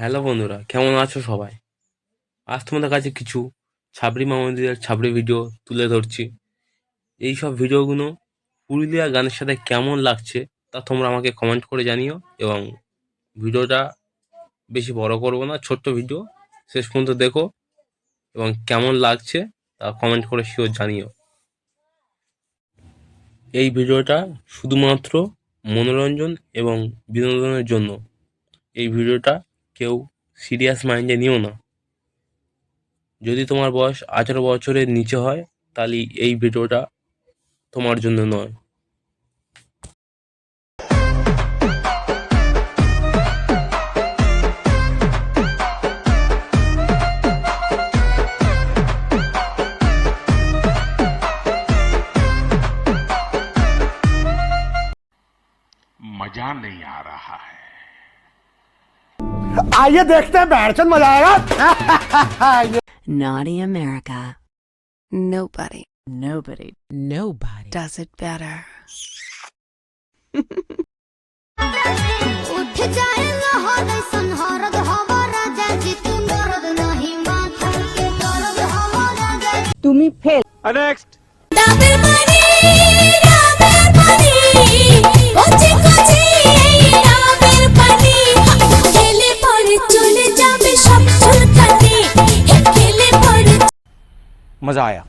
Hello বন্ধুরা, কেমন আছো সবাই? আজ তোমাদের কাছে কিছু ছাবড়ি মামুদিদের ছাবড়ি ভিডিও তুলে ধরছি। এই সব ভিডিওগুলো পুরুলিয়া গানের সাথে কেমন লাগছে তা তোমরা আমাকে কমেন্ট করে জানিও এবং ভিডিওটা বেশি বড় করব না, ছোট্ট ভিডিও শেষ পর্যন্ত দেখো এবং কেমন লাগছে তা কমেন্ট করে শিওর জানিও। এই ভিডিওটা শুধুমাত্র মনোরঞ্জন এবং বিনোদনের জন্য। এই ভিডিওটা কেউ সিরিয়াস মাইন্ডে নিও না যদি তোমার বয়স আঠারো বছরের নিচে হয় তাহলে এই ভিডিওটা তোমার জন্য নয় मजा नहीं आ रहा है आइए देखते हैं बैठचंद मजा आएगा Naughty America. Nobody Nobody. Nobody. does it better. उठ जाए लाहौर मजा आया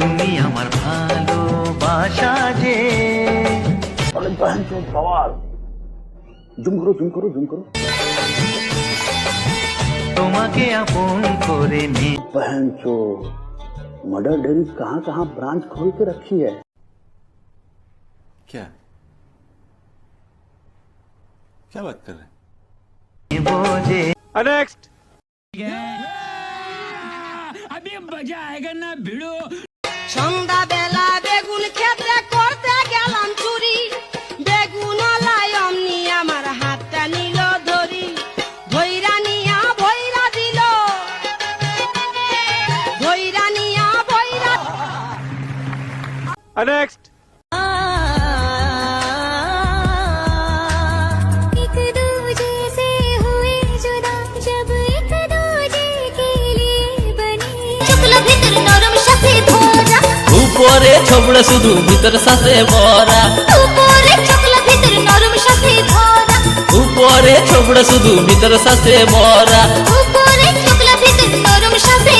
তুমি আমার ভালোবাসা যে जुम करो जुम करो जुम करो তোমাকে আপন করে নে बहन चो मर्डर डेरी कहाँ कहाँ ब्रांच खोल के रखी है क्या क्या बात कर रहे हैं বোঝে সন্ধ্যা বেলা বেগুন ক্ষেত্রে করতে গেলাম চুরি। বেগুন অমনি আমার হাতটা নিল ধরি। ভৈরা নিয়া ভৈরা দিল। ভৈরা নিয়া ভৈরা एक উপরে ছোবড়া শুধু ভিতর সাথে ভরা। উপরে চুকলা ভীতর নরম সাথে ভরা। উপরে ছোবড়া শুধু ভিতর সাথে ভরা। উপরে চুকলা ভীতর নরম সাথে